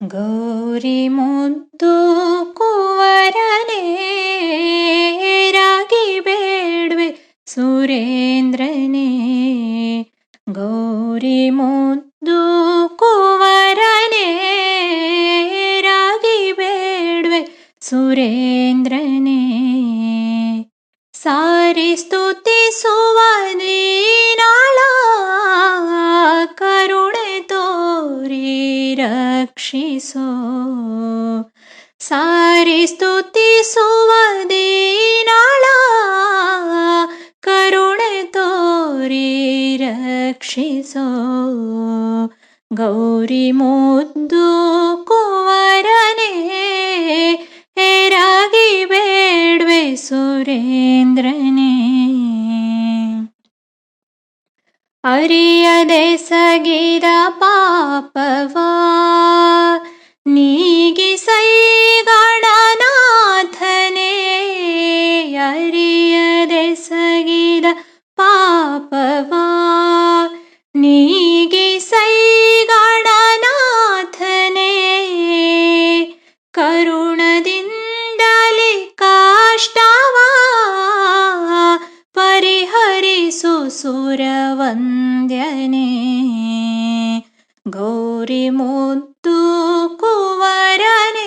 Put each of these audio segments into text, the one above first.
ಗೌರಿ ಮುದ್ದು ಕುವರನೆ ರಾಗಿ ಬೇಡ್ವೆ ಸುರೇಂದ್ರನೇ ಗೌರಿ ಮುದ್ದು ಕುವರನೆ ರಾಗಿ ಬೇಡ್ವೆ ಸುರೇಂದ್ರನೇ ಸಾರಿ ಸ್ತುತಿಸುವ ನೀನಾಳ रक्षिसो सारे स्तुति सुवदे नाला तोरि रक्षिसो गौरी मुद्दू ಅರಿಯದೆ ಸಗಿದ ಪಾಪವಾ ನೀಗಿಸೈ कुवरगि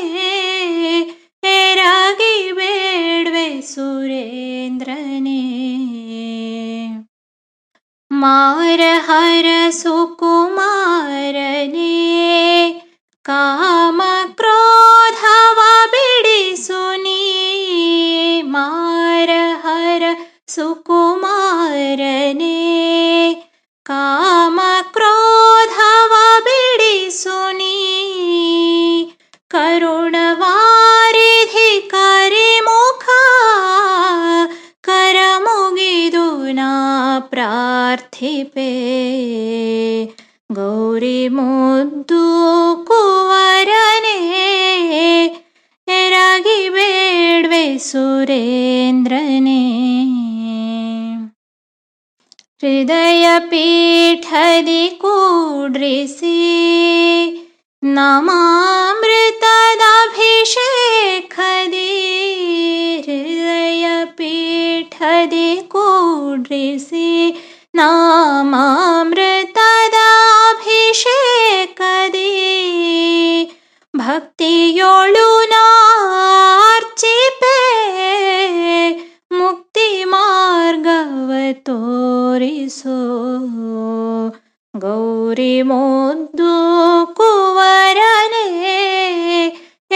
सुरेन्द्रनि मार सुकुमारने काम क्रोधा बिडि सुनी हर सुकु ಪ್ರಾರ್ಥಿಪೆ ಗೌರಿ ಮುದ್ದು ಕುವರನೇ ಎರಗಿ ಬೇಡ್ವೆ ಸುರೇಂದ್ರನೇ ಹೃದಯ ಪೀಠದಿ ಕೂಡ್ರಿಸಿ ನಮಾಮೃತದಭಿಷೇಕದಿ ಹೃದಯ ಪೀಠದಿ ಕೂಡ್ರಿಸಿ ತೋರಿಸೋ ಗೌರಿ ಮುದ್ದು ಕುವರನೇ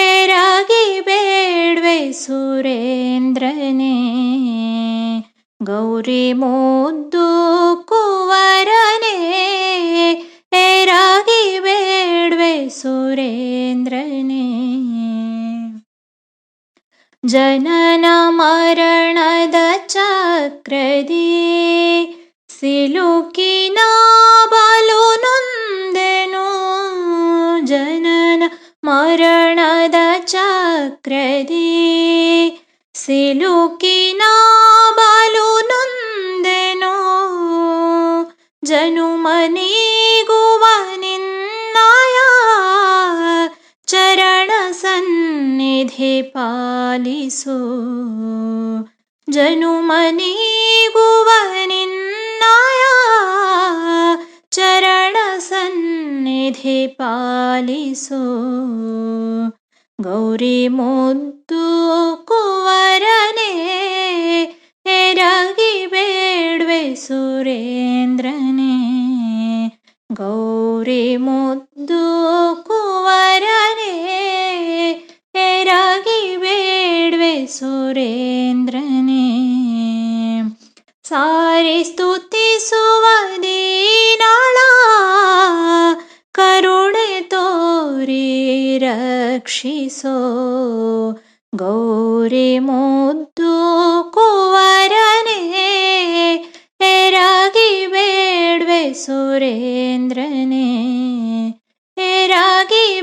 ಎರಗಿ ಬೇಡ್ವೆ ಸುರೇಂದ್ರನೇ ಗೌರಿ ಮುದ್ದು ಕುವರನೇ ಎರಗಿ ಬೇಡ್ವೆ ಸುರೇಂದ್ರನೇ ಜನನ ಮರಣದ ಚಕ್ರದಿ ಸಿಲುಕಿನ ಬಲು ನೊಂದೆನು ಜನನ ಮರಣದ ಚಕ್ರದಿ ಸಿಲುಕಿನ ಬಲು ನೊಂದೆನು ಜನುಮನಿಗುವ ನಿನ್ನಯ ಚರಣ ಸನ್ನಿಧಿ ಪಾಲಿಸು ಜನುಮನಿಗುವ ಸನ್ನಿಧಿ ಪಾಲಿಸು ಗೌರಿ ಮುದ್ದು ಕುವರನೇ ಎರಗಿ ಬೇಡ್ವೆ ಸುರೇಂದ್ರನೇ ಗೌರಿ ಮುದ್ದು ಕುವರನೇ ಎರಗಿ ಬೇಡ್ವೆ ಸುರೇಂದ್ರನೇ ಸಾರಿ ಸ್ತುತಿಸುವ गौरी मुदु कुवरा हे रागी बेड्वे सुरेन्द्रे हे रागी